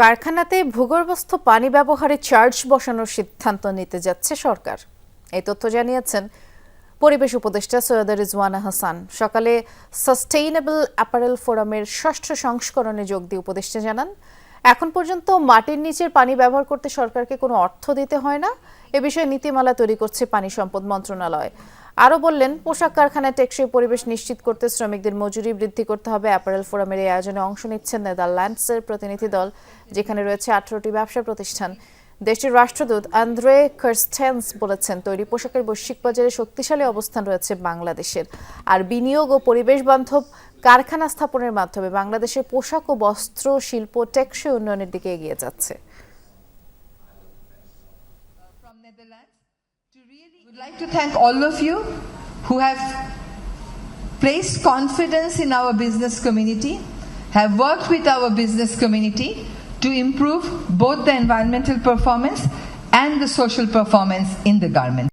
কারখানাতে ভূগর্ভস্থ পানি ব্যবহারে চার্জ বসানোর সিদ্ধান্ত নিতে যাচ্ছে সরকার। এই তথ্য জানিয়েছেন পরিবেশ উপদেষ্টা সৈয়দ রিজওয়ানা হাসান। সকালে সাস্টেইনেবল অ্যাপারেল ফোরামের ষষ্ঠ সংস্করণে যোগ দিয়ে উপদেষ্টা জানান, এখন পর্যন্ত মাটির নিচের পানি ব্যবহার করতে সরকারকে কোনো অর্থ দিতে হয় না। এ বিষয়ে নীতিমালা তৈরি করছে পানি সম্পদ মন্ত্রণালয়। আরও বললেন, পোশাক কারখানায় টেকসই পরিবেশ নিশ্চিত করতে শ্রমিকদের মজুরি বৃদ্ধি করতে হবে। অ্যাপারেল ফোরামের এই আয়োজনে অংশ নিচ্ছেন নেদারল্যান্ডসের প্রতিনিধি দল, যেখানে রয়েছে আঠারোটি ব্যবসা প্রতিষ্ঠান। দেশটির রাষ্ট্রদূত আন্দ্রে কার্স্টেন্স বলেছেন, তৈরি পোশাকের বৈশ্বিক বাজারে শক্তিশালী অবস্থান রয়েছে বাংলাদেশের। আর বিনিয়োগ ও পরিবেশ বান্ধব কারখানা স্থাপনের মাধ্যমে বাংলাদেশের পোশাক ও বস্ত্র শিল্প টেকসই উন্নয়নের দিকে এগিয়ে যাচ্ছে। To really would like to thank all of you who have placed confidence in our business community, have worked with our business community to improve both the environmental performance and the social performance in the garment.